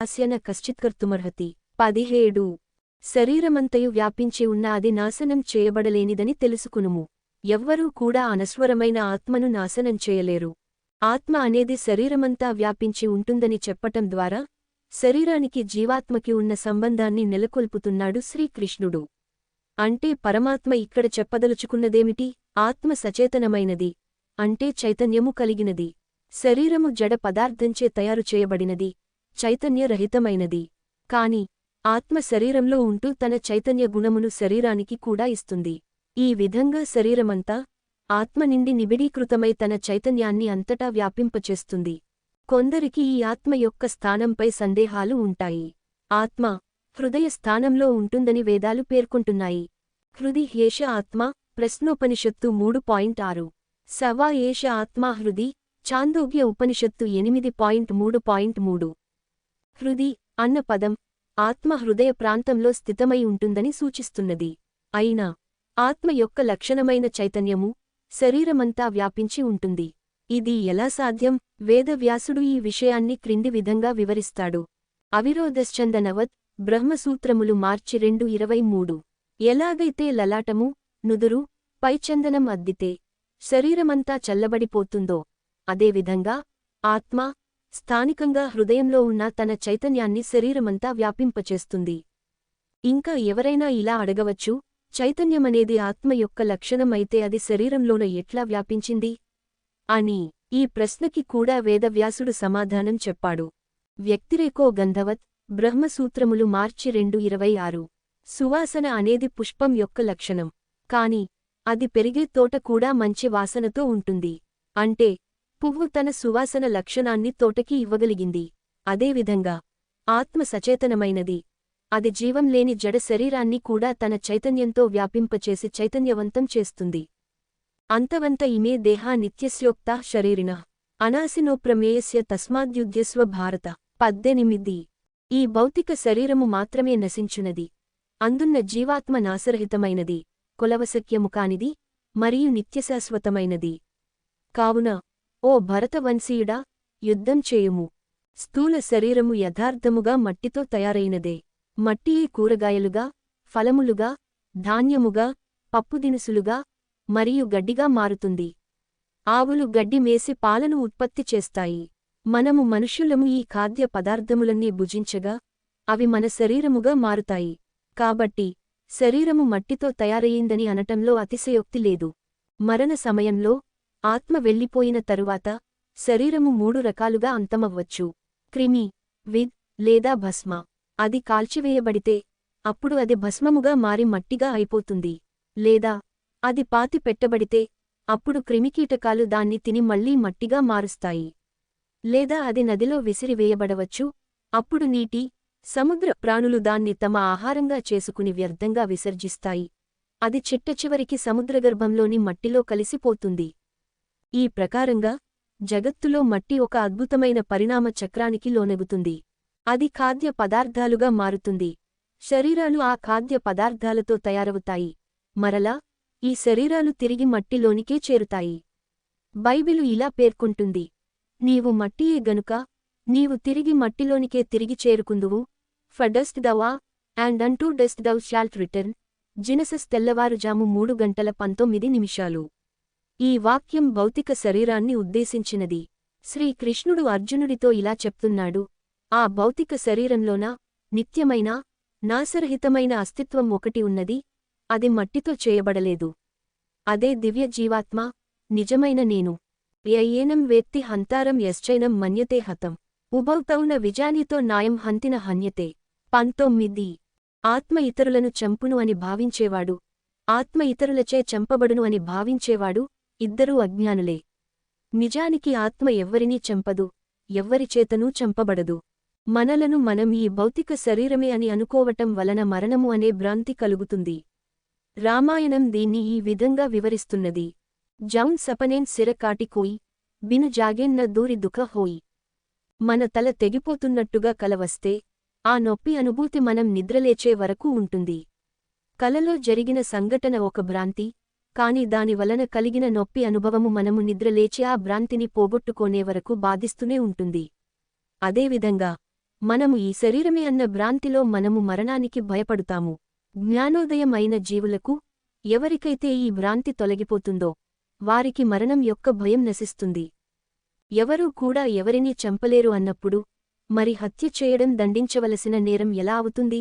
అస్యన కశ్చిత్కర్తుమర్హతి. పదిహేడు. శరీరమంతయు వ్యాపించి ఉన్న అది నాశనం చేయబడలేనిదని తెలుసుకునుము. ఎవ్వరూ కూడా అనస్వరమైన ఆత్మను నాశనం చేయలేరు. ఆత్మ అనేది శరీరమంతా వ్యాపించి ఉంటుందని చెప్పటం ద్వారా శరీరానికి జీవాత్మకి ఉన్న సంబంధాన్ని నెలకొల్పుతున్నాడు శ్రీకృష్ణుడు. అంటే పరమాత్మ ఇక్కడ చెప్పదలుచుకున్నదేమిటి? ఆత్మ సచేతనమైనది. అంటే చైతన్యము కలిగినది. శరీరము జడ పదార్థంచే తయారు చేయబడినది. చైతన్యరహితమైనది. కాని ఆత్మ శరీరంలో ఉంటూ తన చైతన్య గుణమును శరీరానికి కూడా ఇస్తుంది. ఈ విధంగా శరీరమంతా ఆత్మ నిండి నిబిడీకృతమై తన చైతన్యాన్ని అంతటా వ్యాపింపచేస్తుంది. కొందరికి ఈ ఆత్మ యొక్క స్థానంపై సందేహాలు ఉంటాయి. ఆత్మ హృదయ స్థానంలో ఉంటుందని వేదాలు పేర్కొంటున్నాయి. హృది హేష ఆత్మ ప్రశ్నోపనిషత్తు మూడు పాయింట్ ఆరు. సవా ఏష ఆత్మా హృది చాందోగ్య ఉపనిషత్తు ఎనిమిది పాయింట్ మూడు పాయింట్ మూడు. హృది అన్న పదం ఆత్మ హృదయ ప్రాంతంలో స్థితమై ఉంటుందని సూచిస్తున్నది. అయినా ఆత్మ యొక్క లక్షణమైన చైతన్యము శరీరమంతా వ్యాపించి ఉంటుంది. ఇది ఎలా సాధ్యం? వేదవ్యాసుడు ఈ విషయాన్ని క్రింది విధంగా వివరిస్తాడు. అవిరోధశ్చందనవత్ బ్రహ్మసూత్రములు మార్చి రెండు ఇరవై మూడు. ఎలాగైతే లలాటము నుదురు పైచందనం అద్దితే శరీరమంతా చల్లబడిపోతుందో అదేవిధంగా ఆత్మ స్థానికంగా హృదయంలో ఉన్న తన చైతన్యాన్ని శరీరమంతా వ్యాపింపచేస్తుంది. ఇంకా ఎవరైనా ఇలా అడగవచ్చు చైతన్యమనేది ఆత్మ యొక్క లక్షణం అయితే అది శరీరంలోన ఎట్లా వ్యాపించింది? అని ఈ ప్రశ్నకి కూడా వేదవ్యాసుడు సమాధానం చెప్పాడు. వ్యక్తిరేకో గంధవత్ బ్రహ్మసూత్రములు మార్చి రెండు ఇరవై ఆరు. సువాసన అనేది పుష్పం యొక్క లక్షణం. కాని అది పెరిగే తోట కూడా మంచి వాసనతో ఉంటుంది. అంటే పువ్వు తన సువాసన లక్షణాన్ని తోటకి ఇవ్వగలిగింది. అదేవిధంగా ఆత్మ సచేతనమైనది. అది జీవం లేని జడ శరీరాన్ని కూడా తన చైతన్యంతో వ్యాపింపచేసి చైతన్యవంతం చేస్తుంది. అంతవంత ఇమే దేహా నిత్యస్యోక్త శరీరిణ. అనాసినోప్రమేయస్య తస్మాద్యుద్యస్వ భారత. పద్దెనిమిది. ఈ భౌతిక శరీరము మాత్రమే నశించునది. అందున్న జీవాత్మ నాసరహితమైనది కులవశక్యము కానిది మరియు నిత్యశాశ్వతమైనది. కావున ఓ భరతవంశీయుడా యుద్ధం చేయుము. స్థూల శరీరము యథార్థముగా మట్టితో తయారైనదే. మట్టియే కూరగాయలుగా ఫలములుగా ధాన్యముగా పప్పుదినుసులుగా మరియు గడ్డిగా మారుతుంది. ఆవులు గడ్డి మేసి పాలను ఉత్పత్తి చేస్తాయి. మనము మనుష్యులము ఈ ఖాద్య పదార్థములన్నీ భుజించగా అవి మన శరీరముగా మారుతాయి. కాబట్టి శరీరము మట్టితో తయారయిందని అనటంలో అతిశయోక్తి లేదు. మరణ సమయంలో ఆత్మ వెళ్ళిపోయిన తరువాత శరీరము మూడు రకాలుగా అంతమవ్వచ్చు. క్రిమి విద్ లేదా భస్మ. అది కాల్చివేయబడితే అప్పుడు అది భస్మముగా మారి మట్టిగా అయిపోతుంది. లేదా అది పాతి పెట్టబడితే అప్పుడు క్రిమికీటకాలు దాన్ని తిని మళ్ళీ మట్టిగా మారుస్తాయి. లేదా అది నదిలో విసిరివేయబడవచ్చు. అప్పుడు నీటి సముద్ర ప్రాణులు దాన్ని తమ ఆహారంగా చేసుకుని వ్యర్థంగా విసర్జిస్తాయి. అది చిట్టచివరికి సముద్రగర్భంలోని మట్టిలో కలిసిపోతుంది. ఈ ప్రకారంగా జగత్తులో మట్టి ఒక అద్భుతమైన పరిణామ చక్రానికి లోనెగుతుంది. అది ఖాద్య పదార్థాలుగా మారుతుంది. శరీరాలు ఆ ఖాద్య పదార్థాలతో తయారవుతాయి. మరలా ఈ శరీరాలు తిరిగి మట్టిలోనికే చేరుతాయి. బైబిలు ఇలా పేర్కొంటుంది. నీవు మట్టియే గనుక నీవు తిరిగి మట్టిలోనికే తిరిగి చేరుకుందువు. For dust దవా and unto dust thou shalt return. Genesis తెల్లవారుజాము మూడు గంటల పంతొమ్మిది నిమిషాలు. ఈ వాక్యం భౌతిక శరీరాన్ని ఉద్దేశించినది. శ్రీకృష్ణుడు అర్జునుడితో ఇలా చెప్తున్నాడు. ఆ భౌతిక శరీరంలోన? నిత్యమైన? నాసరహితమైన అస్తిత్వం ఒకటి ఉన్నది. అది మట్టితో చేయబడలేదు. అదే దివ్య జీవాత్మ నిజమైన నేను. యయేనం వేత్తి హంతారం యశ్చైనం మన్యతే హతం. ఉభౌతౌన విజానితో నాయం హంతిన హన్యతే. పంతొమ్మిది. ఆత్మ ఇతరులను చంపును అని భావించేవాడు. ఆత్మ ఇతరులచే చంపబడును అని భావించేవాడు. ఇద్దరూ అజ్ఞానులే. నిజానికి ఆత్మ ఎవ్వరినీ చంపదు ఎవ్వరిచేతనూ చంపబడదు. మనలను మనం ఈ భౌతిక శరీరమే అని అనుకోవటం వలన మరణము అనే భ్రాంతి కలుగుతుంది. రామాయణం దీన్ని ఈ విధంగా వివరిస్తున్నది. జౌన్ సపనేన్ సిర కాటికోయి బిను జాగేన్న దూరి దుఃఖ హోయి. మన తల తెగిపోతున్నట్టుగా కలవస్తే ఆ నొప్పి అనుభూతి మనం నిద్రలేచే వరకు ఉంటుంది. కలలో జరిగిన సంఘటన ఒక భ్రాంతి కాని దాని వలన కలిగిన నొప్పి అనుభవము మనము నిద్రలేచి ఆ భ్రాంతిని పోగొట్టుకోనే వరకు బాధిస్తూనే ఉంటుంది. అదేవిధంగా మనము ఈ శరీరమే అన్న భ్రాంతిలో మనము మరణానికి భయపడుతాము. జ్ఞానోదయం అయిన జీవులకు ఎవరికైతే ఈ భ్రాంతి తొలగిపోతుందో వారికి మరణం యొక్క భయం నశిస్తుంది. ఎవరూ కూడా ఎవరినీ చంపలేరు అన్నప్పుడు మరి హత్య చేయడం దండించవలసిన నేరం ఎలా అవుతుంది?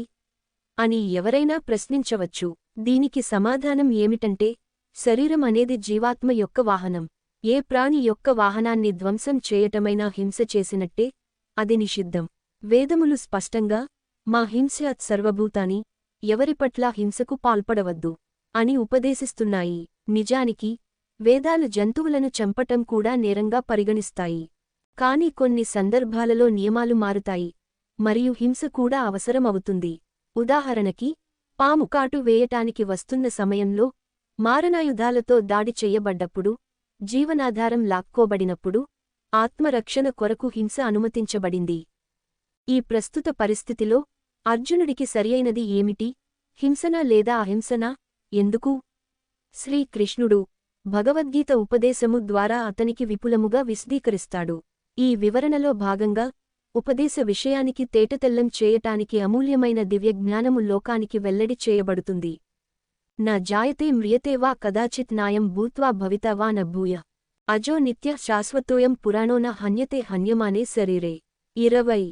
అని ఎవరైనా ప్రశ్నించవచ్చు. దీనికి సమాధానం ఏమిటంటే శరీరం అనేది జీవాత్మ యొక్క వాహనం. ఏ ప్రాణి యొక్క వాహనాన్ని ధ్వంసం చేయటమైనా హింస చేసినట్టే అది నిషిద్ధం. వేదములు స్పష్టంగా మా హింస్యాత్ సర్వభూతాని ఎవరిపట్ల హింసకు పాల్పడవద్దు అని ఉపదేశిస్తున్నాయి. నిజానికి వేదాలు జంతువులను చంపటం కూడా నేరంగా పరిగణిస్తాయి. కాని కొన్ని సందర్భాలలో నియమాలు మారుతాయి. మరియు హింస కూడా అవసరమవుతుంది. ఉదాహరణకి పాము కాటు వేయటానికి వస్తున్న సమయంలో మారణాయుధాలతో దాడి చెయ్యబడ్డప్పుడు జీవనాధారం లాక్కోబడినప్పుడు ఆత్మరక్షణ కొరకు హింస అనుమతించబడింది. ఈ ప్రస్తుత పరిస్థితిలో అర్జునుడికి సరియైనది ఏమిటి? హింసనా లేదా అహింసనా? ఎందుకు? శ్రీకృష్ణుడు భగవద్గీత ఉపదేశము ద్వారా అతనికి విపులముగా విశదీకరిస్తాడు. ఈ వివరణలో భాగంగా ఉపదేశ విషయానికి తేటతెల్లం చేయటానికి అమూల్యమైన దివ్యజ్ఞానము లోకానికి వెల్లడి చేయబడుతుంది. న జాయతే మ్రియతే వా కదాచిత్ నాయం భూత్వా భవితా వా న భూయ. అజో నిత్య శాశ్వతోయం పురాణో న హన్యతే హన్యమానే శరీరే. ఇరవై.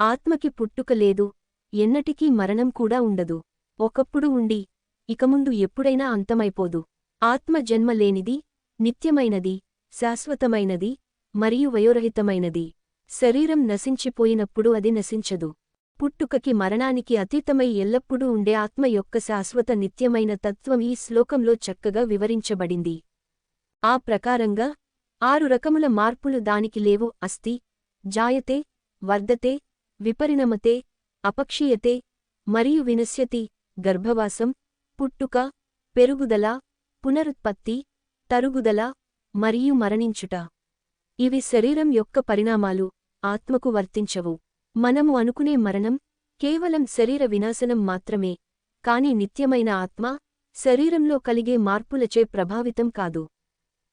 ఆత్మకి పుట్టుక లేదు ఎన్నటికీ మరణం కూడా ఉండదు. ఒకప్పుడు ఉండి ఇకముందు ఎప్పుడైనా అంతమైపోదు. ఆత్మ జన్మ లేనిది నిత్యమైనది శాశ్వతమైనది మరియు వయోరహితమైనది. శరీరం నశించిపోయినప్పుడు అది నశించదు. పుట్టుకకి మరణానికి అతీతమై ఎల్లప్పుడూ ఉండే ఆత్మ యొక్క శాశ్వత నిత్యమైన తత్వం ఈ శ్లోకంలో చక్కగా వివరించబడింది. ఆ ప్రకారంగా ఆరు రకముల మార్పులు దానికి లేవు. అస్తి జాయతే వర్ధతే విపరిణమతే అపక్షీయతే మరియు వినశ్యతి గర్భవాసం పుట్టుక పెరుగుదల పునరుత్పత్తి తరుగుదల మరియు మరణించుట. ఇవి శరీరం యొక్క పరిణామాలు ఆత్మకు వర్తించవు. మనము అనుకునే మరణం కేవలం శరీర వినాశనం మాత్రమే కాని నిత్యమైన ఆత్మ శరీరంలో కలిగే మార్పులచే ప్రభావితం కాదు.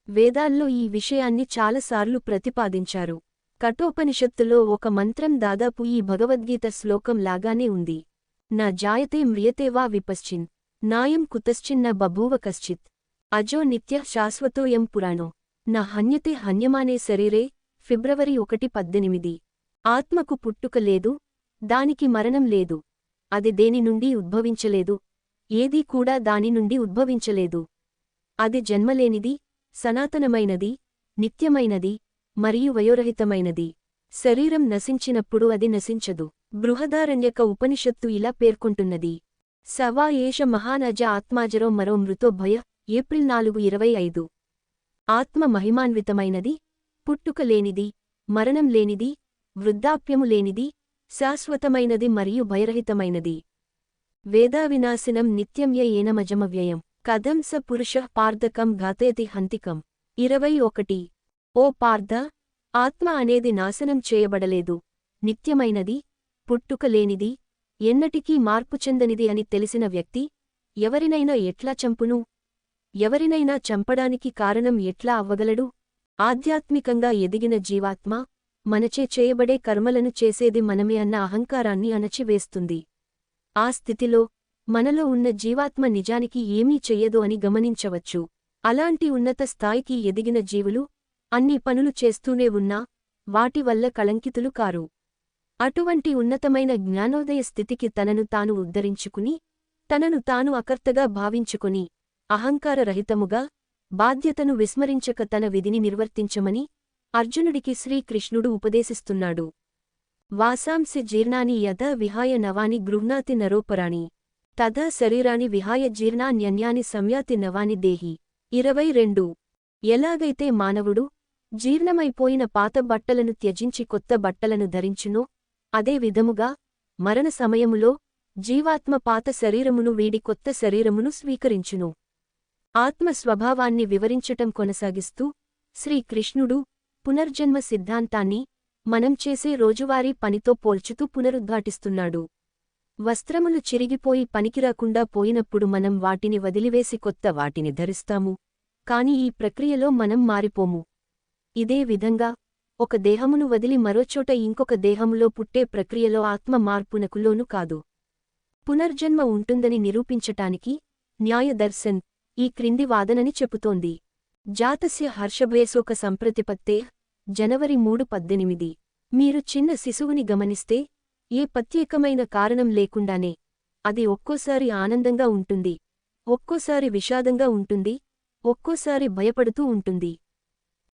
వేదాల్లో ఈ విషయాన్ని చాలాసార్లు ప్రతిపాదించారు. కఠోపనిషత్తులో ఒక మంత్రం దాదాపు ఈ భగవద్గీత శ్లోకం లాగానే ఉంది. నా జాయతే మ్రియతే వా విపశ్చిన్ నాయం కుతశ్చిన్న బభూవ కశ్చిత్. అజో నిత్య శాశ్వతోయం పురాణో. నా హన్యతే హన్యమానే శరీరే ఫిబ్రవరి ఒకటి పద్దెనిమిది. ఆత్మకు పుట్టుక లేదు దానికి మరణం లేదు అది దేని నుండి ఉద్భవించలేదు ఏదీ కూడా దాని నుండి ఉద్భవించలేదు. అది జన్మలేనిది సనాతనమైనది నిత్యమైనది మరియు వయోరహితమైనది. శరీరం నశించినప్పుడు అది నశించదు. బృహదారణ్యక ఉపనిషత్తు ఇలా పేర్కొంటున్నది. సవా ఏష మహానజ ఆత్మాజరో మరో మృతో భయ ఏప్రిల్ నాలుగు ఇరవై ఐదు. ఆత్మ మహిమాన్వితమైనది పుట్టుక లేనిది మరణం లేనిది వృద్ధాప్యము లేనిది శాశ్వతమైనది మరియు భయరహితమైనది. వేదావినాశనం నిత్యంయ ఏనమజమవ్యయం కథం స పురుష పార్ధకం ఘాతేతి హంతికం. ఇరవై ఒకటి. ఓ పార్థ ఆత్మ అనేది నాశనం చేయబడలేదు. నిత్యమైనది పుట్టుక లేనిది ఎన్నటికీ మార్పు చెందనిది అని తెలిసిన వ్యక్తి ఎవరినైనా ఎట్లా చంపును? ఎవరినైనా చంపడానికి కారణం ఎట్లా అవ్వగలడు? ఆధ్యాత్మికంగా ఎదిగిన జీవాత్మ మనచే చేయబడే కర్మలను చేసేది మనమే అన్న అహంకారాన్ని అణచివేస్తుంది. ఆ స్థితిలో మనలో ఉన్న జీవాత్మ నిజానికి ఏమీ చెయ్యదు అని గమనించవచ్చు. అలాంటి ఉన్నత స్థాయికి ఎదిగిన జీవులు అన్ని పనులు చేస్తూనే ఉన్నా వాటి వల్ల కళంకితులు కారు. అటువంటి ఉన్నతమైన జ్ఞానోదయ స్థితికి తనను తాను ఉద్ధరించుకుని తనను తాను అకర్తగా భావించుకుని అహంకారరహితముగా బాధ్యతను విస్మరించక తన విధిని నిర్వర్తించమని అర్జునుడికి శ్రీకృష్ణుడు ఉపదేశిస్తున్నాడు. వాసాంసి జీర్ణాని యథ విహాయ నవాని గృహ్ణాతి నరోపరాణి. తథ శరీరాని విహాయ జీర్ణాన్యన్యాని సంయాతి నవాని దేహి. ఇరవై రెండు. ఎలాగైతే మానవుడు జీర్ణమైపోయిన పాత బట్టలను త్యజించి కొత్త బట్టలను ధరించునో అదే విధముగా మరణ సమయములో జీవాత్మ పాత శరీరమును వీడి కొత్త శరీరమును స్వీకరించును. ఆత్మ స్వభావాన్ని వివరించటం కొనసాగిస్తూ శ్రీకృష్ణుడు పునర్జన్మ సిద్ధాంతాన్ని మనం చేసే రోజువారీ పనితో పోల్చుతూ పునరుద్ఘాటిస్తున్నాడు. వస్త్రములు చిరిగిపోయి పనికిరాకుండా పోయినప్పుడు మనం వాటిని వదిలివేసి కొత్త వాటిని ధరిస్తాము. కాని ఈ ప్రక్రియలో మనం మారిపోము. ఇదే విధంగా ఒక దేహమును వదిలి మరోచోట ఇంకొక దేహములో పుట్టే ప్రక్రియలో ఆత్మ మార్పునకు లోను కాదు. పునర్జన్మ ఉంటుందని నిరూపించటానికి న్యాయదర్శన్ ఈ క్రింది వాదనని చెబుతోంది. జాతస్య హర్షభేశోక సంప్రతిపత్తే జనవరి మూడు పద్దెనిమిది. మీరు చిన్న శిశువుని గమనిస్తే ఏ ప్రత్యేకమైన కారణం లేకుండానే అది ఒక్కోసారి ఆనందంగా ఉంటుంది ఒక్కోసారి విషాదంగా ఉంటుంది ఒక్కోసారి భయపడుతూ ఉంటుంది.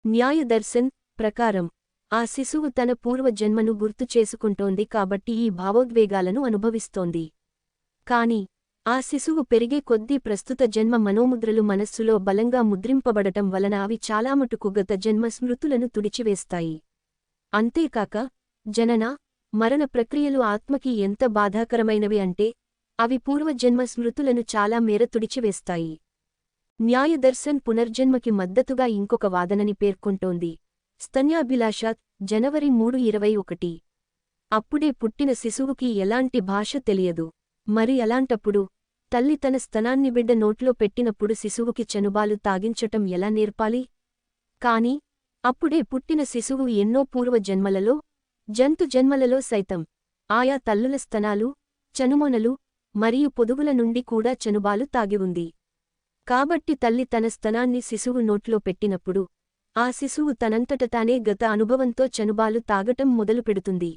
న్యాయదర్శన్ ప్రకారం ఆ శిశువు తన పూర్వజన్మను గుర్తు చేసుకుంటోంది కాబట్టి ఈ భావోద్వేగాలను అనుభవిస్తోంది. కాని ఆ శిశువు పెరిగే కొద్దీ ప్రస్తుత జన్మ మనోముద్రలు మనస్సులో బలంగా ముద్రింపబడటం వలన అవి చాలామటుకు గత జన్మ స్మృతులను తుడిచివేస్తాయి. అంతేకాక జనన మరణ ప్రక్రియలు ఆత్మకి ఎంత బాధాకరమైనవి అంటే అవి పూర్వజన్మ స్మృతులను చాలా మేర తుడిచివేస్తాయి. న్యాయదర్శన్ పునర్జన్మకి మద్దతుగా ఇంకొక వాదనని పేర్కొంటోంది. స్తన్యాభిలాషాత్ జనవరి మూడు ఇరవై ఒకటి. అప్పుడే పుట్టిన శిశువుకి ఎలాంటి భాష తెలియదు. మరి అలాంటప్పుడు తల్లి తన స్తనాన్ని బిడ్డ నోట్లో పెట్టినప్పుడు శిశువుకి చనుబాలు తాగించటం ఎలా నేర్పాలి? కాని అప్పుడే పుట్టిన శిశువు ఎన్నో పూర్వ జన్మలలో జంతు జన్మలలో సైతం ఆయా తల్లుల స్తనాలు చనుమొనలు మరియు పొదుగుల నుండి కూడా చనుబాలు తాగి ఉంది. కాబట్టి తల్లి తన స్తనాన్ని శిశువు నోట్లో పెట్టినప్పుడు ఆ శిశువు తనంతట తానే గత అనుభవంతో చనుబాలు తాగటం మొదలుపెడుతుంది.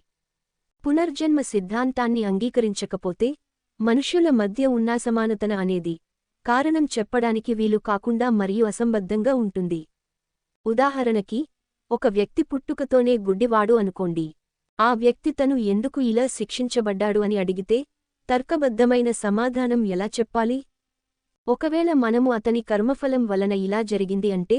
పునర్జన్మ సిద్ధాంతాన్ని అంగీకరించకపోతే మనుష్యుల మధ్య ఉన్నాసమానతన అనేది కారణం చెప్పడానికి వీలు కాకుండా మరియు అసంబద్ధంగా ఉంటుంది. ఉదాహరణకి ఒక వ్యక్తి పుట్టుకతోనే గుడ్డివాడు అనుకోండి. ఆ వ్యక్తి తను ఎందుకు ఇలా శిక్షించబడ్డాడు అని అడిగితే తర్కబద్ధమైన సమాధానం ఎలా చెప్పాలి? ఒకవేళ మనము అతని కర్మఫలం వలన ఇలా జరిగింది అంటే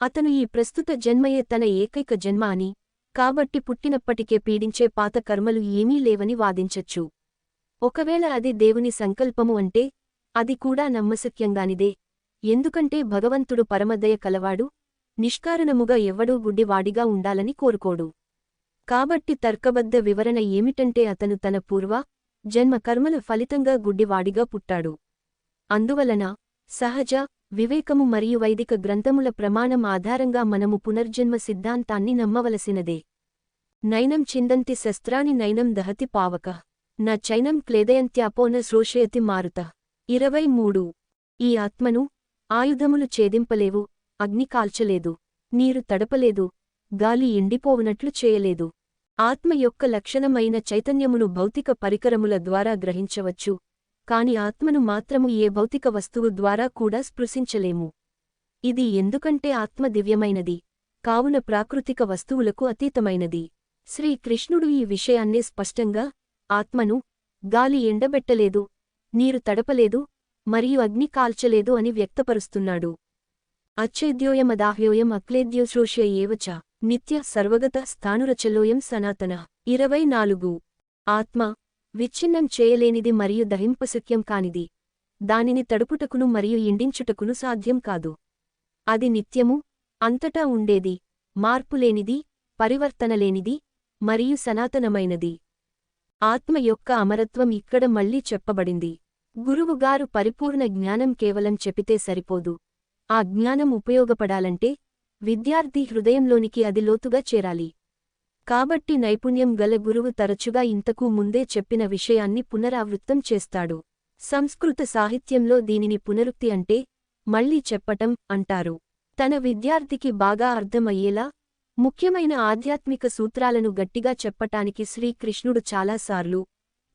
అతను ఈ ప్రస్తుత జన్మయే తన ఏకైక జన్మ అని కాబట్టి పుట్టినప్పటికే పీడించే పాత కర్మలు ఏమీ లేవని వాదించచ్చు. ఒకవేళ అది దేవుని సంకల్పము అంటే అది కూడా నమ్మశక్యంగానిదే. ఎందుకంటే భగవంతుడు పరమదయ కలవాడు నిష్కారణముగా ఎవ్వడూ గుడ్డివాడిగా ఉండాలని కోరుకోడు. కాబట్టి తర్కబద్ధ వివరణ ఏమిటంటే అతను తన పూర్వ జన్మ కర్మల ఫలితంగా గుడ్డివాడిగా పుట్టాడు. అందువలన సహజ వివేకము మరియు వైదిక గ్రంథముల ప్రమాణం ఆధారంగా మనము పునర్జన్మ సిద్ధాంతాన్ని నమ్మవలసినదే. నైనం చిందంతి శస్త్రాని నైనం దహతి పావక. నా చైనం క్లేదయంత్యాపోన శ్రోషయతి మారుత. ఇరవై మూడు ఈ ఆత్మను ఆయుధములు ఛేదింపలేవు అగ్ని కాల్చలేదు నీరు తడపలేదు గాలి ఎండిపోవునట్లు చేయలేదు. ఆత్మ యొక్క లక్షణమైన చైతన్యమును భౌతిక పరికరముల ద్వారా గ్రహించవచ్చు కాని ఆత్మను మాత్రము ఏ భౌతిక వస్తువు ద్వారా కూడా స్పృశించలేము. ఇది ఎందుకంటే ఆత్మ దివ్యమైనది కావున ప్రాకృతిక వస్తువులకు అతీతమైనది. శ్రీకృష్ణుడు ఈ విషయాన్నే స్పష్టంగా ఆత్మను గాలి ఎండబెట్టలేదు నీరు తడపలేదు మరియు అగ్ని కాల్చలేదు అని వ్యక్తపరుస్తున్నాడు. అచ్చేద్యోయమదాహ్యోయం అక్లేద్యోశ్రోష్య ఏవచ నిత్య సర్వగత స్థానురచలోయం సనాతన. ఇరవై నాలుగు. ఆత్మ విచ్ఛిన్నం చేయలేనిది మరియు దహింపశక్యం కానిది. దానిని తడుపుటకును మరియు ఎండించుటకును సాధ్యం కాదు. అది నిత్యము అంతటా ఉండేది మార్పులేనిది పరివర్తనలేనిది మరియు సనాతనమైనది. ఆత్మ యొక్క అమరత్వం ఇక్కడ మళ్ళీ చెప్పబడింది. గురువుగారు పరిపూర్ణ జ్ఞానం కేవలం చెపితే సరిపోదు. ఆ జ్ఞానం ఉపయోగపడాలంటే విద్యార్థి హృదయంలోనికి అది లోతుగా చేరాలి. కాబట్టి నైపుణ్యం గల గురువు తరచుగా ఇంతకు ముందే చెప్పిన విషయాన్ని పునరావృత్తం చేస్తాడు. సంస్కృత సాహిత్యంలో దీనిని పునరుక్తి అంటే మళ్ళీ చెప్పటం అంటారు. తన విద్యార్థికి బాగా అర్థమయ్యేలా ముఖ్యమైన ఆధ్యాత్మిక సూత్రాలను గట్టిగా చెప్పటానికి శ్రీకృష్ణుడు చాలాసార్లు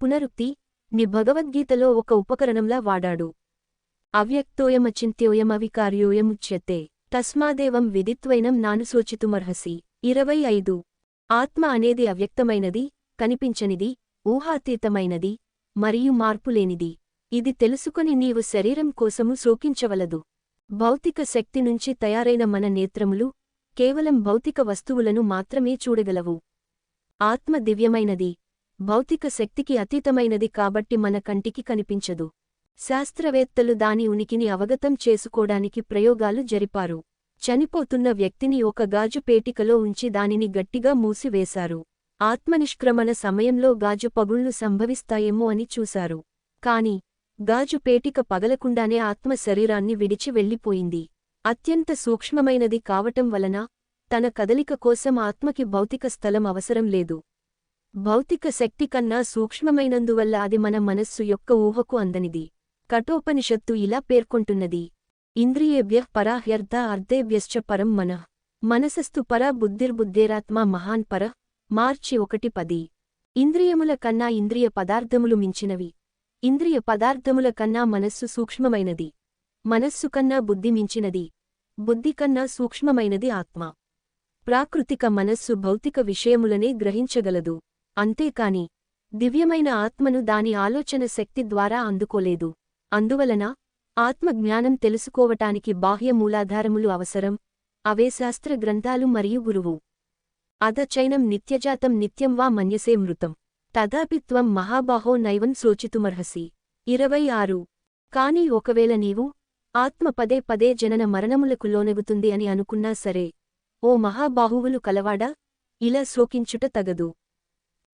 పునరుక్తి ని భగవద్గీతలో ఒక ఉపకరణంలా వాడాడు. అవ్యక్తోయమచింత్యోయమవికార్యోయముచ్యతే తస్మాదేవం విదిత్వైనం నానుసోచితుమర్హసి ఇరవై ఐదు. ఆత్మ అనేది అవ్యక్తమైనది కనిపించనిది ఊహాతీతమైనది మరియు మార్పులేనిది. ఇది తెలుసుకొని నీవు శరీరం కోసము శోకించవలదు. భౌతిక శక్తి నుంచి తయారైన మన నేత్రములు కేవలం భౌతిక వస్తువులను మాత్రమే చూడగలవు. ఆత్మ దివ్యమైనది. భౌతిక శక్తికి అతీతమైనది కాబట్టి మన కంటికి కనిపించదు. శాస్త్రవేత్తలు దాని ఉనికిని అవగతం చేసుకోడానికి ప్రయోగాలు జరిపారు. చనిపోతున్న వ్యక్తిని ఒక గాజు పేటికలో ఉంచి దానిని గట్టిగా మూసివేశారు. ఆత్మనిష్క్రమణ సమయంలో గాజు పగుళ్ళు సంభవిస్తాయేమో అని చూశారు. కాని గాజు పేటిక పగలకుండానే ఆత్మ శరీరాన్ని విడిచి వెళ్ళిపోయింది. అత్యంత సూక్ష్మమైనది కావటం వలన తన కదలిక కోసం ఆత్మకి భౌతిక స్థలం అవసరం లేదు. భౌతిక శక్తి కన్నా సూక్ష్మమైనందువల్ల అది మన మనస్సు యొక్క ఊహకు అందనిది. కఠోపనిషత్తు ఇలా పేర్కొంటున్నది. ఇంద్రియేభ్య పరాహ్యర్థ అర్ధేభ్యశ్చ పరం మనః. మనసస్తు పర బుద్ధిర్బుద్ధేరాత్మ మహాన్ పర. మార్చి ఒకటి పది. ఇంద్రియముల కన్నా ఇంద్రియ పదార్థములు మించినవి. ఇంద్రియ పదార్థముల కన్నా మనస్సు సూక్ష్మమైనది. మనస్సు కన్నా బుద్ధి మించినది. బుద్ధి కన్నా సూక్ష్మమైనది ఆత్మ. ప్రాకృతిక మనస్సు భౌతిక విషయములనే గ్రహించగలదు. అంతేకాని దివ్యమైన ఆత్మను దాని ఆలోచన శక్తి ద్వారా అందుకోలేదు. అందువలన ఆత్మజ్ఞానం తెలుసుకోవటానికి బాహ్య మూలాధారములు అవసరం. అవే శాస్త్ర గ్రంథాలు మరియు గురువు. అదచైనం నిత్యజాతం నిత్యం వా మన్యసే మృతం. తదాపిత్వం మహాబాహో నైవం శోచితుమర్హసి ఇరవై ఆరు. కాని ఒకవేళ నీవు ఆత్మ పదే పదే జనన మరణములకు లోనెగుతుంది అని అనుకున్నా సరే ఓ మహాబాహువులు కలవాడా? ఇలా శోకించుట తగదు.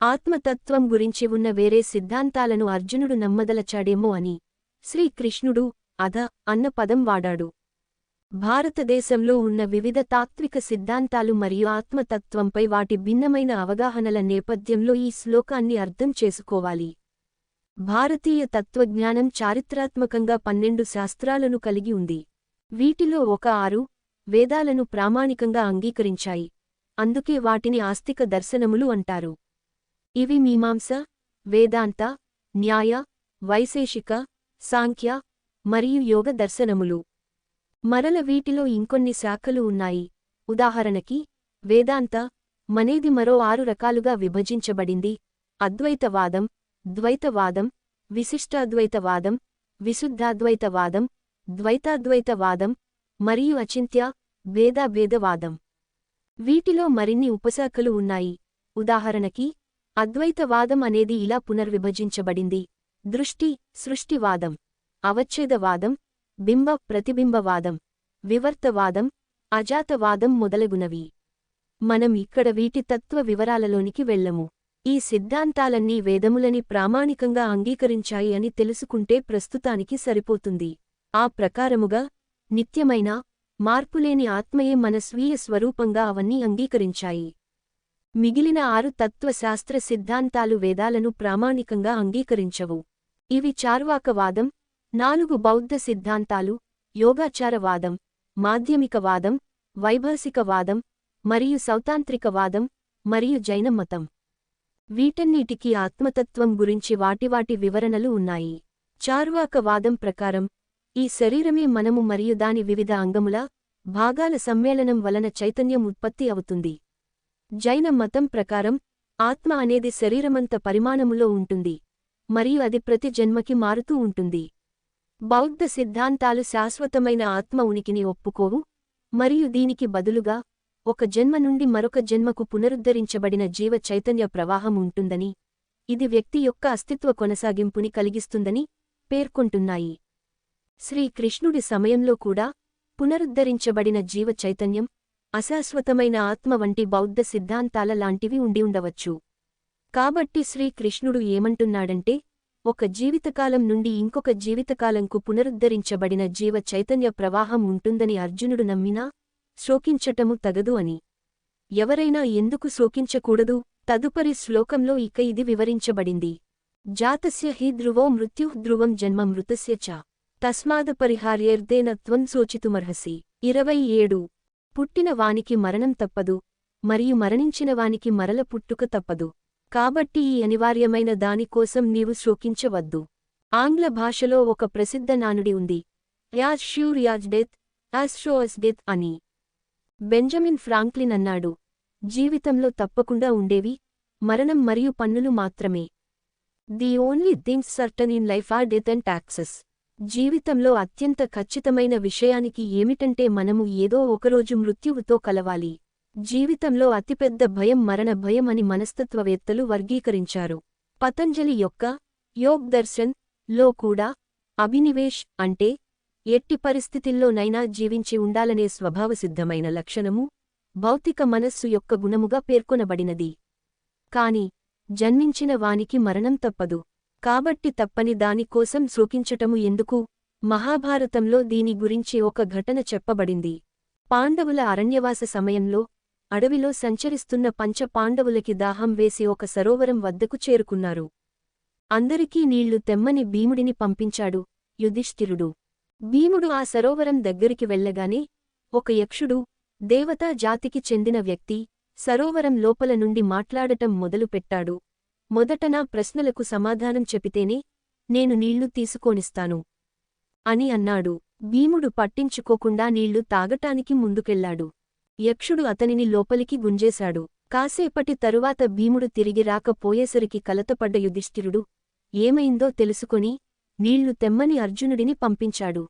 ఆత్మతత్వం గురించి ఉన్న వేరే సిద్ధాంతాలను అర్జునుడు నమ్మదలచాడేమో అని శ్రీకృష్ణుడు అధ అన్న పదం వాడాడు. భారతదేశంలో ఉన్న వివిధ తాత్విక సిద్ధాంతాలు మరియు ఆత్మతత్వంపై వాటి భిన్నమైన అవగాహనల నేపథ్యంలో ఈ శ్లోకాన్ని అర్థం చేసుకోవాలి. భారతీయ తత్వజ్ఞానం చారిత్రాత్మకంగా పన్నెండు శాస్త్రాలను కలిగి ఉంది. వీటిలో ఒక ఆరు వేదాలను ప్రామాణికంగా అంగీకరించాయి. అందుకే వాటిని ఆస్తిక దర్శనములు అంటారు. ఇవి మీమాంస వేదాంత న్యాయ వైశేషిక సాంఖ్య మరియు యోగ దర్శనములు. మరల వీటిలో ఇంకొన్ని శాఖలు ఉన్నాయి. ఉదాహరణకి వేదాంత మనేది మరో ఆరు రకాలుగా విభజించబడింది. అద్వైతవాదం ద్వైతవాదం విశిష్టాద్వైతవాదం విశుద్ధాద్వైతవాదం ద్వైతాద్వైతవాదం మరియు అచింత్య భేదాభేదవాదం. వీటిలో మరిన్ని ఉపశాఖలు ఉన్నాయి. ఉదాహరణకి అద్వైతవాదం అనేది ఇలా పునర్విభజించబడింది. దృష్టి సృష్టివాదం. అవచ్ఛేదవాదం బింబ ప్రతిబింబవాదం. వివర్తవాదం అజాతవాదం మొదలగునవి. మనం ఇక్కడ వీటి తత్వ వివరాలలోనికి వెళ్ళము. ఈ సిద్ధాంతాలన్నీ వేదములని ప్రామాణికంగా అంగీకరించాయి అని తెలుసుకుంటే ప్రస్తుతానికి సరిపోతుంది. ఆ ప్రకారముగా నిత్యమైన మార్పులేని ఆత్మయే మన స్వీయ స్వరూపంగా అవన్నీ అంగీకరించాయి. మిగిలిన ఆరు తత్వశాస్త్ర సిద్ధాంతాలు వేదాలను ప్రామాణికంగా అంగీకరించవు. ఇవి చార్వాకవాదం నాలుగు బౌద్ధ సిద్ధాంతాలు యోగాచారవాదం మాధ్యమికవాదం వైభాసికవాదం మరియు సౌతాంత్రికవాదం మరియు జైనమతం. వీటన్నిటికీ ఆత్మతత్వం గురించి వాటివాటి వివరణలు ఉన్నాయి. చార్వాకవాదం ప్రకారం ఈ శరీరమే మనము మరియు దాని వివిధ అంగముల భాగాల సమ్మేళనం వలన చైతన్యం ఉత్పత్తి అవుతుంది. జైన మతం ప్రకారం ఆత్మ అనేది శరీరమంత పరిమాణములో ఉంటుంది మరియు అది ప్రతి జన్మకి మారుతూ ఉంటుంది. బౌద్ధ సిద్ధాంతాలు శాశ్వతమైన ఆత్మ ఉనికిని ఒప్పుకోవు మరియు దీనికి బదులుగా ఒక జన్మ నుండి మరొక జన్మకు పునరుద్ధరించబడిన జీవ చైతన్య ప్రవాహం ఉంటుందని ఇది వ్యక్తి యొక్క అస్తిత్వ కొనసాగింపుని కలిగిస్తుందని పేర్కొంటున్నాయి. శ్రీకృష్ణుడి సమయంలో కూడా పునరుద్ధరించబడిన జీవ చైతన్యం అశాశ్వతమైన ఆత్మ వంటి బౌద్ధ సిద్ధాంతాల లాంటివి ఉండి ఉండవచ్చు. కాబట్టి శ్రీకృష్ణుడు ఏమంటున్నాడంటే ఒక జీవితకాలం నుండి ఇంకొక జీవితకాలంకు పునరుద్ధరించబడిన జీవ చైతన్య ప్రవాహం ఉంటుందని అర్జునుడు నమ్మినా శోకించటము తగదు అని. ఎవరైనా ఎందుకు శోకించకూడదు? తదుపరి శ్లోకంలో ఇక ఇది వివరించబడింది. జాతస్య హి ధ్రువో మృత్యు ధ్రువం జన్మ మృతస్య చ. తస్మాద పరిహార్యేర్దేన త్వం సోచితుమర్హసి ఇరవై ఏడు. పుట్టిన వానికి మరణం తప్పదు. మరియు మరణించిన వానికి మరల పుట్టుక తప్పదు. కాబట్టి ఈ అనివార్యమైన దానికోసం నీవు శోకించవద్దు. ఆంగ్ల భాషలో ఒక ప్రసిద్ధ నానుడి ఉంది. As sure as death as shows death అని. బెంజమిన్ ఫ్రాంక్లిన్ అన్నాడు. జీవితంలో తప్పకుండా ఉండేవి మరణం మరియు పన్నులు మాత్రమే. The only things certain in life are death and taxes. జీవితంలో అత్యంత ఖచ్చితమైన విషయానికి ఏమిటంటే మనము ఏదో ఒకరోజు మృత్యువుతో కలవాలి. జీవితంలో అతిపెద్ద భయం మరణ భయం అని మనస్తత్వవేత్తలు వర్గీకరించారు. పతంజలి యొక్క యోగ్ దర్శన్లో కూడా అభినివేష్ అంటే ఎట్టి పరిస్థితిల్లోనైనా జీవించి ఉండాలనే స్వభావసిద్ధమైన లక్షణము భౌతిక మనస్సు యొక్క గుణముగా పేర్కొనబడినది. కాని జన్మించిన వానికి మరణం తప్పదు. కాబట్టి తప్పని దానికోసం శోకించటము ఎందుకు? మహాభారతంలో దీని గురించి ఒక ఘటన చెప్పబడింది. పాండవుల అరణ్యవాస సమయంలో అడవిలో సంచరిస్తున్న పంచ పాండవులకి దాహం వేసి ఒక సరోవరం వద్దకు చేరుకున్నారు. అందరికీ నీళ్ళు తెమ్మని భీముడిని పంపించాడు యుధిష్ఠిరుడు. భీముడు ఆ సరోవరం దగ్గరికి వెళ్ళగానే ఒక యక్షుడు దేవతా జాతికి చెందిన వ్యక్తి సరోవరం లోపల నుండి మాట్లాడటం మొదలుపెట్టాడు మొదట నా ప్రశ్నలకు సమాధానం చెపితేనే నేను నీళ్ళు తీసుకోనిస్తాను అని అన్నాడు. భీముడు పట్టించుకోకుండా నీళ్ళు తాగటానికి ముందుకెళ్ళాడు యక్షుడు అతనిని లోపలికి గుంజేశాడు. కాసేపటి తరువాత భీముడు తిరిగి రాకపోయేసరికి కలతపడ్డ యుధిష్ఠిరుడు ఏమైందో తెలుసుకొని నీళ్ళు తెమ్మని అర్జునుడిని పంపించాడు.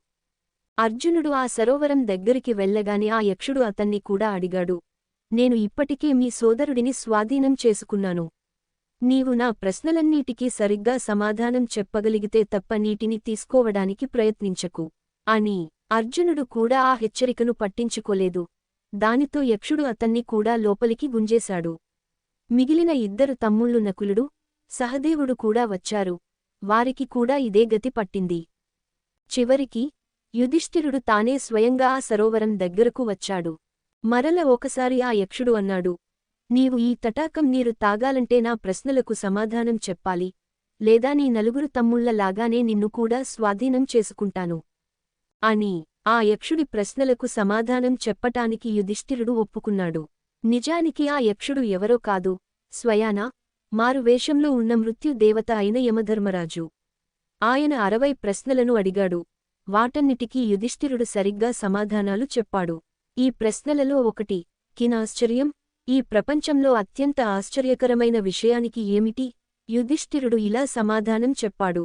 అర్జునుడు ఆ సరోవరం దగ్గరికి వెళ్ళగానే ఆ యక్షుడు అతన్ని కూడా అడిగాడు. నేను ఇప్పటికే మీ సోదరుడిని స్వాధీనం చేసుకున్నాను. నీవు నా ప్రశ్నలన్నిటికీ సరిగ్గా సమాధానం చెప్పగలిగితే తప్ప నీటిని తీసుకోవడానికి ప్రయత్నించకు. అని అర్జునుడు కూడా ఆ హెచ్చరికను పట్టించుకోలేదు. దానితో యక్షుడు అతన్ని కూడా లోపలికి గుంజేశాడు. మిగిలిన ఇద్దరు తమ్ముళ్ళు నకులుడు సహదేవుడు కూడా వచ్చారు. వారికి కూడా ఇదే గతి పట్టింది. చివరికి యుధిష్ఠిరుడు తానే స్వయంగా ఆ సరోవరం దగ్గరకు వచ్చాడు. మరల ఒకసారి ఆ యక్షుడు అన్నాడు నీవు ఈ తటాకం నీరు తాగాలంటే నా ప్రశ్నలకు సమాధానం చెప్పాలి. లేదా నీ నలుగురు తమ్ముళ్ళ లాగానే నిన్ను కూడా స్వాధీనం చేసుకుంటాను అని ఆ యక్షుడి ప్రశ్నలకు సమాధానం చెప్పటానికి యుధిష్ఠిరుడు ఒప్పుకున్నాడు. నిజానికి ఆ యక్షుడు ఎవరో కాదు స్వయానా? మారు వేషంలో ఉన్న మృత్యుదేవత అయిన యమధర్మరాజు. ఆయన అరవై ప్రశ్నలను అడిగాడు. వాటన్నిటికీ యుధిష్ఠిరుడు సరిగ్గా సమాధానాలు చెప్పాడు. ఈ ప్రశ్నలలో ఒకటి కినాశ్చర్యం ఈ ప్రపంచంలో అత్యంత ఆశ్చర్యకరమైన విషయానికి ఏమిటి? యుధిష్ఠిరుడు ఇలా సమాధానం చెప్పాడు.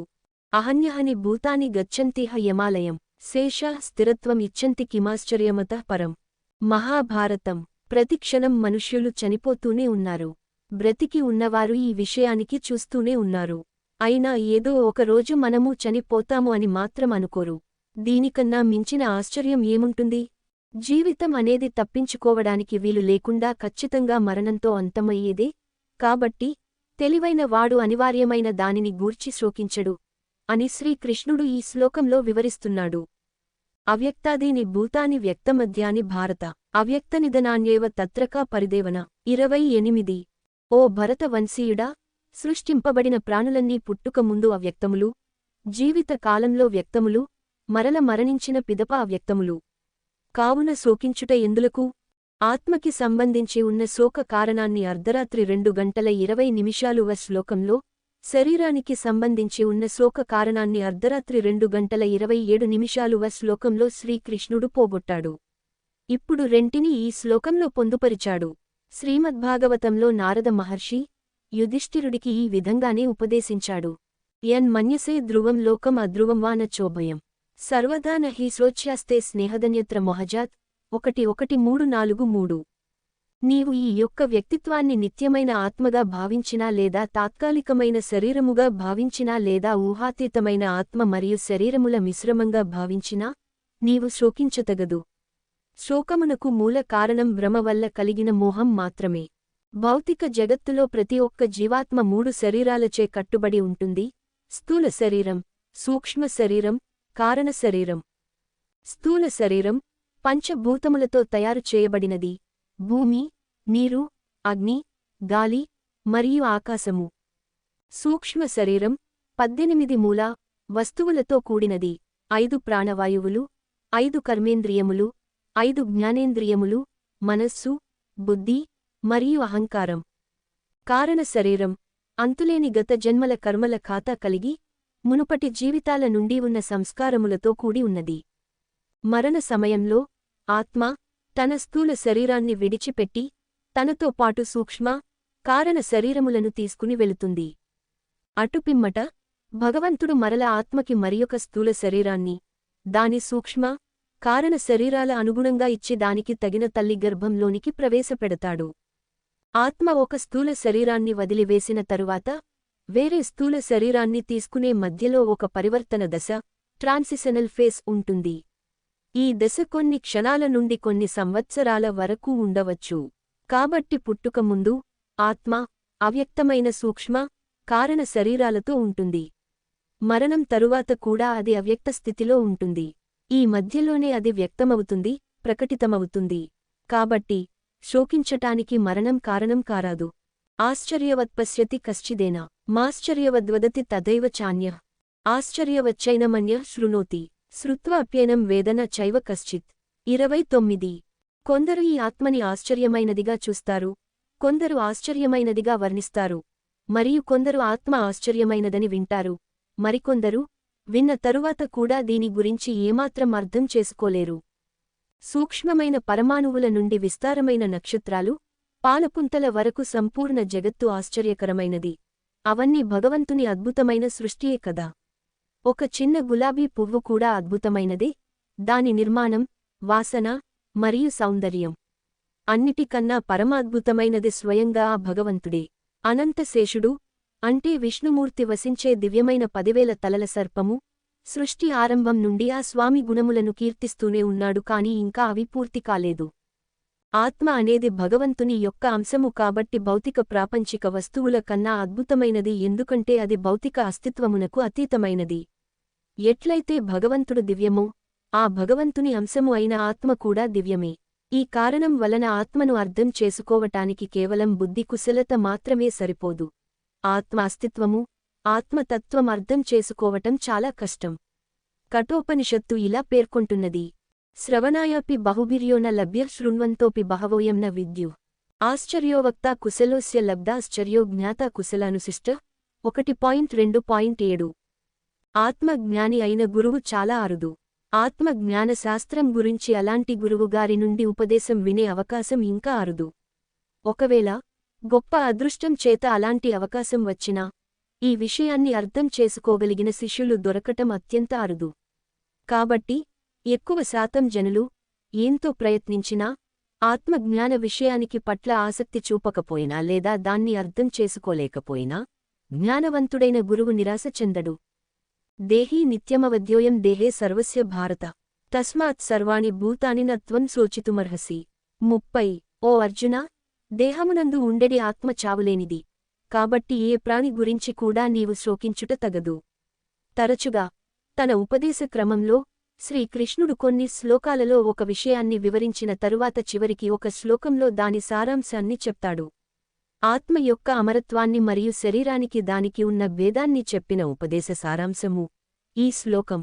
అహన్యహని భూతాని గచ్చంతిహ యమాలయం. శేష స్థిరత్వం ఇచ్చంతి కిమాశ్చర్యమత పరం. మహాభారతం. ప్రతిక్షణం మనుష్యులు చనిపోతూనే ఉన్నారు. బ్రతికి ఉన్నవారు ఈ విషయానికి చూస్తూనే ఉన్నారు. అయినా ఏదో ఒకరోజు మనము చనిపోతాము అని మాత్రం అనుకోరు. దీనికన్నా మించిన ఆశ్చర్యం ఏముంటుంది? జీవితం అనేది తప్పించుకోవడానికి వీలు లేకుండా ఖచ్చితంగా మరణంతో అంతమయ్యేదే? కాబట్టి తెలివైన వాడు అనివార్యమైన దానిని గూర్చి శోకించడు అని శ్రీకృష్ణుడు ఈ శ్లోకంలో వివరిస్తున్నాడు. అవ్యక్తాదీని భూతాని వ్యక్తమధ్యాని భారత. అవ్యక్తనిధనాన్యేవ తత్రకా పరిదేవన. ఇరవై ఎనిమిది. ఓ భరతవంశీయుడా సృష్టింపబడిన ప్రాణులన్నీ పుట్టుక ముందు అవ్యక్తములు జీవిత కాలంలో వ్యక్తములు మరల మరణించిన పిదప అవ్యక్తములు. కావున శోకించుట ఎందులకు? ఆత్మకి సంబంధించి ఉన్న శోక కారణాన్ని అర్ధరాత్రి రెండు గంటల ఇరవై నిమిషాలువ శ్లోకంలో శరీరానికి సంబంధించి ఉన్న శోక కారణాన్ని అర్ధరాత్రి రెండు గంటల ఇరవై ఏడు నిమిషాలువ శ్లోకంలో శ్రీకృష్ణుడు పోగొట్టాడు. ఇప్పుడు రెంటిని ఈ శ్లోకంలో పొందుపరిచాడు. శ్రీమద్భాగవతంలో నారద మహర్షి యుధిష్ఠిరుడికి ఈ విధంగానే ఉపదేశించాడు. యన్ మన్యసే ధ్రువం లోకం అధ్రువం వాన చోభయం. సర్వదా నహి శ్రోచ్యాస్తే స్నేహధన్యత్ర మొహజాత్. ఒకటి ఒకటి మూడు నాలుగు మూడు. నీవు ఈ యొక్క వ్యక్తిత్వాన్ని నిత్యమైన ఆత్మగా భావించినా లేదా తాత్కాలికమైన శరీరముగా భావించినా లేదా ఊహాతీతమైన ఆత్మ మరియు శరీరముల మిశ్రమంగా భావించినా నీవు శోకించతగదు. శోకమునకు మూల కారణం భ్రమ వల్ల కలిగిన మోహం మాత్రమే. భౌతిక జగత్తులో ప్రతి ఒక్క జీవాత్మ మూడు శరీరాలచే కట్టుబడి ఉంటుంది. స్థూల శరీరం సూక్ష్మ శరీరం కారణ శరీరం. స్థూల శరీరం పంచభూతములతో తయారు చేయబడినది. భూమి నీరు అగ్ని గాలి మరియు ఆకాశము. సూక్ష్మ శరీరం పద్దెనిమిది మూల వస్తువులతో కూడినది. ఐదు ప్రాణవాయువులు ఐదు కర్మేంద్రియములు ఐదు జ్ఞానేంద్రియములు మనస్సు బుద్ధి మరియు అహంకారం. కారణ శరీరం అంతులేని గత జన్మల కర్మల ఖాతా కలిగి మునుపటి జీవితాల నుండి ఉన్న సంస్కారములతో కూడి ఉన్నది. మరణ సమయంలో ఆత్మ తన స్థూల శరీరాన్ని విడిచిపెట్టి తనతో పాటు సూక్ష్మ కారణ శరీరములను తీసుకుని వెళుతుంది. అటుపిమ్మట భగవంతుడు మరల ఆత్మకి మరియొక స్థూల శరీరాన్ని దాని సూక్ష్మ కారణ శరీరాల అనుగుణంగా ఇచ్చి దానికి తగిన తల్లి గర్భంలోనికి ప్రవేశపెడతాడు. ఆత్మ ఒక స్థూల శరీరాన్ని వదిలివేసిన తరువాత వేరే స్థూల శరీరాన్ని తీసుకునే మధ్యలో ఒక పరివర్తన దశ ట్రాన్సిషనల్ ఫేస్ ఉంటుంది. ఈ దశ కొన్ని క్షణాల నుండి కొన్ని సంవత్సరాల వరకు ఉండవచ్చు. కాబట్టి పుట్టుక ముందు ఆత్మ అవ్యక్తమైన సూక్ష్మ కారణ శరీరాలతో ఉంటుంది. మరణం తరువాత కూడా అది అవ్యక్త స్థితిలో ఉంటుంది. ఈ మధ్యలోనే అది వ్యక్తమవుతుంది ప్రకటితమవుతుంది. కాబట్టి శోకించటానికి మరణం కారణం కారాదు. ఆశ్చర్యవత్పశ్యతి కశ్చిదేనా. మాశ్చర్యవద్వదతి తదైవ చాన్య. ఆశ్చర్యవచ్చైనమన్య శృణోతి. శృత్వాప్యేనం వేదన చైవ కశ్చిత్. ఇరవై తొమ్మిది. కొందరు ఈ ఆత్మని ఆశ్చర్యమైనదిగా చూస్తారు. కొందరు ఆశ్చర్యమైనదిగా వర్ణిస్తారు. మరియు కొందరు ఆత్మ ఆశ్చర్యమైనదని వింటారు. మరికొందరు విన్న తరువాత కూడా దీని గురించి ఏమాత్రం అర్థం చేసుకోలేరు. సూక్ష్మమైన పరమాణువుల నుండి విస్తారమైన నక్షత్రాలు పాలపుంతల వరకు సంపూర్ణ జగత్తు ఆశ్చర్యకరమైనది. అవన్నీ భగవంతుని అద్భుతమైన సృష్టియే కదా. ఒక చిన్న గులాబీ పువ్వు కూడా అద్భుతమైనదే. దాని నిర్మాణం వాసన మరియు సౌందర్యం అన్నిటికన్నా పరమాద్భుతమైనది స్వయంగా ఆ భగవంతుడే. అనంతశేషుడు అంటే విష్ణుమూర్తి వసించే దివ్యమైన పదివేల తలల సర్పము సృష్టి ఆరంభం నుండి ఆ స్వామి గుణములను కీర్తిస్తూనే ఉన్నాడు కాని ఇంకా అవి పూర్తి కాలేదు. ఆత్మ అనేది భగవంతుని యొక్క అంశము కాబట్టి భౌతిక ప్రాపంచిక వస్తువుల కన్నా అద్భుతమైనది ఎందుకంటే అది భౌతిక అస్తిత్వమునకు అతీతమైనది. ఎట్లయితే భగవంతుడు దివ్యమో ఆ భగవంతుని అంశము అయిన ఆత్మ కూడా దివ్యమే. ఈ కారణం వలన ఆత్మను అర్థం చేసుకోవటానికి కేవలం బుద్ధి కుశలత మాత్రమే సరిపోదు. ఆత్మ అస్తిత్వము ఆత్మతత్వం అర్థం చేసుకోవటం చాలా కష్టం. కఠోపనిషత్తు ఇలా పేర్కొంటున్నది. శ్రవణాయాపి బహుభిర్యోన లభ్య శృణ్వంతోపి విద్యు. ఆశ్చర్యోవక్త కుశలోస్య లబ్ధాశ్చర్యో జ్ఞాత కుశలానుశిష్ట. ఒకటి పాయింట్ రెండు పాయింట్ ఏడు. ఆత్మజ్ఞాని అయిన గురువు చాలా అరుదు. ఆత్మజ్ఞానశాస్త్రం గురించి అలాంటి గురువుగారి నుండి ఉపదేశం వినే అవకాశం ఇంకా అరుదు. ఒకవేళ గొప్ప అదృష్టం చేత అలాంటి అవకాశం వచ్చినా ఈ విషయాన్ని అర్థం చేసుకోగలిగిన శిష్యులు దొరకటం అత్యంత అరుదు. కాబట్టి ఎక్కువ శాతం జనులు ఏంతో ప్రయత్నించినా ఆత్మజ్ఞాన విషయానికి పట్ల ఆసక్తి చూపకపోయినా లేదా దాన్ని అర్థం చేసుకోలేకపోయినా జ్ఞానవంతుడైన గురువు నిరాశ చెందడు. దేహీ నిత్యమవద్యోయం దేహే సర్వస్య భారత. తస్మాత్ సర్వాణి భూతాని నత్వం శోచితుమర్హసి ముప్పై. ఓ అర్జున దేహమునందు ఉండెడి ఆత్మ చావులేనిది. కాబట్టి ఏ ప్రాణి గురించి కూడా నీవు శోకించుట తగదు. తరచుగా తన ఉపదేశ క్రమంలో శ్రీకృష్ణుడు కొన్ని శ్లోకాలలో ఒక విషయాన్ని వివరించిన తరువాత చివరికి ఒక శ్లోకంలో దాని సారాంశాన్ని చెప్తాడు. ఆత్మ యొక్క అమరత్వాన్ని మరియు శరీరానికి దానికి ఉన్న భేదాన్ని చెప్పిన ఉపదేశ సారాంశము. ఈ శ్లోకం